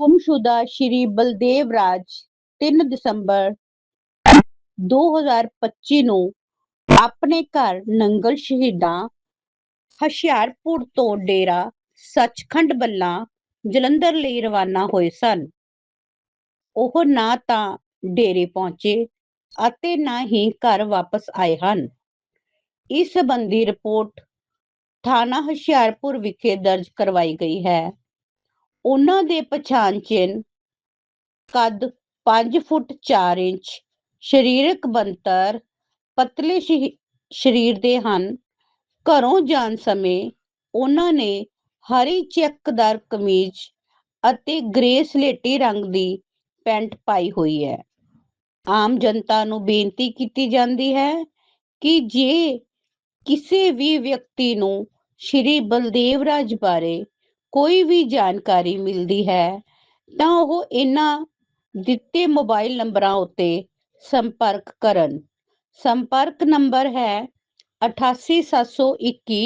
ਗੁੰਮਸ਼ੁਦਾ ਸ਼੍ਰੀ ਬਲਦੇਵ ਰਾਜ 3 ਦਸੰਬਰ 2025 ਨੂੰ ਆਪਣੇ ਘਰ ਨੰਗਲ ਸ਼ਹੀਦਾਂ ਹੁਸ਼ਿਆਰਪੁਰ ਤੋਂ ਡੇਰਾ ਸੱਚਖੰਡ ਬੱਲਾ ਜਲੰਧਰ ਲਈ ਰਵਾਨਾ ਹੋਏ ਸਨ। ਉਹ ਨਾ ਤਾਂ ਡੇਰੇ ਪਹੁੰਚੇ ਅਤੇ ਨਾ ਹੀ ਘਰ ਵਾਪਸ ਆਏ ਹਨ। ਇਸ ਸੰਬੰਧੀ ਰਿਪੋਰਟ ਥਾਣਾ ਹੁਸ਼ਿਆਰਪੁਰ ਵਿਖੇ ਦਰਜ ਕਰਵਾਈ ਗਈ ਹੈ। ਉਹਨਾਂ ਦੇ ਪਛਾਣ ਚਿੰਨ੍ਹ ਕੱਦ 5 ਫੁੱਟ 4 ਇੰਚ, ਸਰੀਰਕ ਬਣਤਰ ਪਤਲੇ ਸਰੀਰ ਦੇ ਹਨ। ਘਰੋਂ ਜਾਣ ਸਮੇਂ ਉਹਨਾਂ ਨੇ ਹਰੀ ਚੈੱਕਦਾਰ ਕਮੀਜ਼ ਅਤੇ ਗ੍ਰੇ ਸਲੇਟੀ ਰੰਗ ਦੀ ਪੈਂਟ ਪਾਈ ਹੋਈ ਹੈ। ਆਮ ਜਨਤਾ ਨੂੰ ਬੇਨਤੀ ਕੀਤੀ ਜਾਂਦੀ ਹੈ ਕਿ ਜੇ ਕਿਸੇ ਵੀ ਵਿਅਕਤੀ ਨੂੰ ਸ਼੍ਰੀ ਬਲਦੇਵ ਰਾਜ ਬਾਰੇ ਕੋਈ ਵੀ ਜਾਣਕਾਰੀ ਮਿਲਦੀ ਹੈ, ਤਾਂ ਉਹ ਇਹਨਾਂ ਦਿੱਤੇ ਮੋਬਾਈਲ ਨੰਬਰਾਂ ਉੱਤੇ ਸੰਪਰਕ ਕਰਨ। ਸੰਪਰਕ ਨੰਬਰ ਹੈ 88721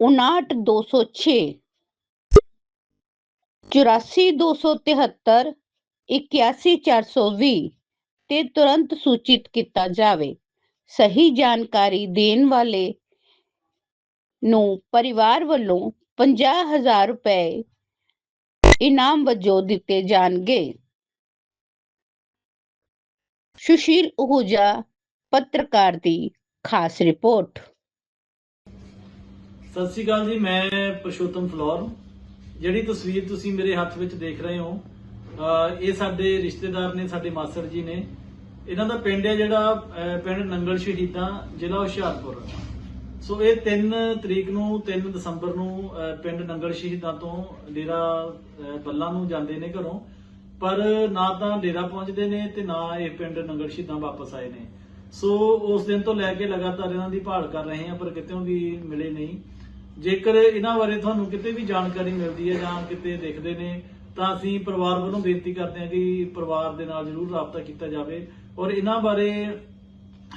59206 84273 81420 ਤੇ ਤੁਰੰਤ ਸੂਚਿਤ ਕੀਤਾ ਜਾਵੇ। ਸਹੀ ਜਾਣਕਾਰੀ ਦੇਣ ਵਾਲੇ ਨੂੰ ਪਰਿਵਾਰ ਵੱਲੋਂ 50000 ਰੁਪਏ ਇਨਾਮ ਵਜੋਂ ਦਿੱਤੇ ਜਾਣਗੇ। ਸੁਸ਼ੀਲ ਉਹੂਜਾ ਪੱਤਰਕਾਰ ਦੀ ਖਾਸ ਰਿਪੋਰਟ। ਸਤਿ ਸ਼੍ਰੀ ਅਕਾਲ ਜੀ, ਮੈਂ ਪੁਰਸ਼ੋਤਮ ਫਲੋਰ। ਜਿਹੜੀ ਤਸਵੀਰ ਤੁਸੀਂ ਮੇਰੇ ਹੱਥ ਵਿੱਚ ਦੇਖ ਰਹੇ ਹੋ, ਅਹ ਇਹ ਸਾਡੇ ਰਿਸ਼ਤੇਦਾਰ ਨੇ, ਸਾਡੇ ਮਾਸੜ ਜੀ ਨੇ। ਇਹਨਾਂ ਦਾ ਪਿੰਡ ਹੈ ਜਿਹੜਾ ਪਿੰਡ ਨੰਗਲ ਸ਼ਹੀਦਾਂ, ਜ਼ਿਲ੍ਹਾ ਹੁਸ਼ਿਆਰਪੁਰ। ਸੋ ਇਹ 3 ਤਰੀਕ ਨੂੰ 3 ਦਸੰਬਰ ਨੂੰ ਪਿੰਡ ਨੰਗਲ ਸ਼ਹੀਦਾਂ ਤੋਂ ਡੇਰਾ ਬੱਲਾ ਨੂੰ ਜਾਂਦੇ ਨੇ ਘਰੋਂ, ਪਰ ਨਾ ਤਾਂ ਡੇਰਾ ਪਹੁੰਚਦੇ ਨੇ ਤੇ ਨਾ ਇਹ ਪਿੰਡ ਨੰਗਲ ਸ਼ਹੀਦਾਂ ਵਾਪਸ ਆਏ ਨੇ। ਸੋ ਉਸ ਦਿਨ ਤੋਂ ਲੈ ਕੇ ਲਗਾਤਾਰ ਇਹਨਾਂ ਦੀ ਭਾਲ ਕਰ ਰਹੇ ਹਾਂ, ਪਰ ਕਿਤੇ ਵੀ ਮਿਲੇ ਨਹੀਂ। ਜੇਕਰ ਇਹਨਾਂ ਬਾਰੇ ਤੁਹਾਨੂੰ ਕਿਤੇ ਵੀ ਜਾਣਕਾਰੀ ਮਿਲਦੀ ਹੈ ਜਾਂ ਕਿਤੇ ਦੇਖਦੇ ਨੇ, ਤਾਂ ਅਸੀਂ ਪਰਿਵਾਰ ਵੱਲੋਂ ਬੇਨਤੀ ਕਰਦੇ ਹਾਂ ਕਿ ਪਰਿਵਾਰ ਦੇ ਨਾਲ ਜਰੂਰ ਰਾਬਤਾ ਕੀਤਾ ਜਾਵੇ ਔਰ ਇਹਨਾਂ ਬਾਰੇ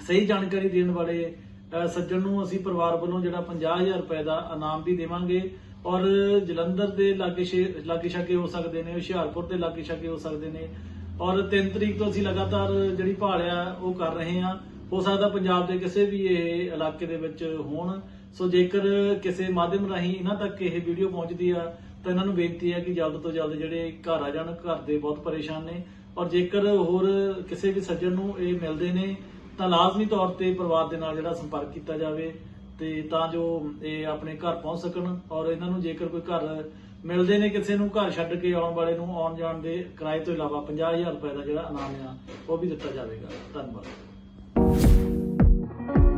ਸਹੀ ਜਾਣਕਾਰੀ ਦੇਣ ਵਾਲੇ ਸੱਜਣ ਨੂੰ ਅਸੀਂ ਪਰਿਵਾਰ ਵੱਲੋਂ ਜਿਹੜਾ 50000 ਰੁਪਏ ਦਾ ਇਨਾਮ ਵੀ ਦੇਵਾਂਗੇ ਔਰ ਜਲੰਧਰ ਦੇ ਲਾਗੇ ਲਾਗੇ ਛਾਗੇ ਹੋ ਸਕਦੇ ਨੇ, ਹੁਸ਼ਿਆਰਪੁਰ ਦੇ ਲਾਗੇ ਛਾਗੇ ਹੋ ਸਕਦੇ ਨੇ। ਔਰ 3 ਤਰੀਕ ਤੋਂ ਅਸੀਂ ਲਗਾਤਾਰ ਜਿਹੜੀ ਭਾਲ ਉਹ ਕਰ ਰਹੇ ਹਾਂ। ਹੋ ਸਕਦਾ ਪੰਜਾਬ ਦੇ ਕਿਸੇ ਵੀ ਇਹ ਇਲਾਕੇ ਦੇ ਵਿੱਚ ਹੋਣ। ਸੋ ਜੇਕਰ ਕਿਸੇ ਮਾਧਿਅਮ ਰਾਹੀਂ ਇਹਨਾਂ ਤੱਕ ਇਹ ਵੀਡੀਓ ਪਹੁੰਚਦੀ ਆ, ਤਾਂ ਇਹਨਾਂ ਨੂੰ ਬੇਨਤੀ ਹੈ ਕਿ ਜਲਦ ਤੋਂ ਜਲਦ ਜਿਹੜੇ ਘਰ ਆ ਜਾਣ, ਘਰ ਦੇ ਬਹੁਤ ਪਰੇਸ਼ਾਨ ਨੇ। ਔਰ ਜੇਕਰ ਹੋਰ ਕਿਸੇ ਵੀ ਸੱਜਣ ਨੂੰ ਇਹ ਮਿਲਦੇ ਨੇ ਤਾਂ ਲਾਜ਼ਮੀ ਤੌਰ ਤੇ ਪਰਿਵਾਰ ਦੇ ਨਾਲ ਜਿਹੜਾ ਸੰਪਰਕ ਕੀਤਾ ਜਾਵੇ ਤੇ ਤਾਂ ਜੋ ਇਹ ਆਪਣੇ ਘਰ ਪਹੁੰਚ ਸਕਣ ਔਰ ਇਹਨਾਂ ਨੂੰ ਜੇਕਰ ਕੋਈ ਘਰ ਮਿਲਦੇ ਨੇ ਕਿਸੇ ਨੂੰ ਘਰ ਛੱਡ ਕੇ ਆਉਣ ਵਾਲੇ ਨੂੰ ਆਉਣ ਜਾਣ ਦੇ ਕਿਰਾਏ ਤੋਂ ਇਲਾਵਾ 50000 ਰੁਪਏ ਦਾ ਜਿਹੜਾ ਇਨਾਮ ਆ ਉਹ ਵੀ ਦਿੱਤਾ ਜਾਵੇਗਾ ਧੰਨਵਾਦ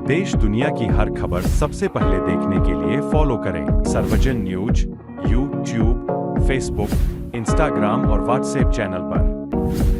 देश दुनिया की हर खबर सबसे पहले देखने के लिए फॉलो करें Sarvajan news YouTube Facebook Instagram और व्हाट्सएप चैनल पर।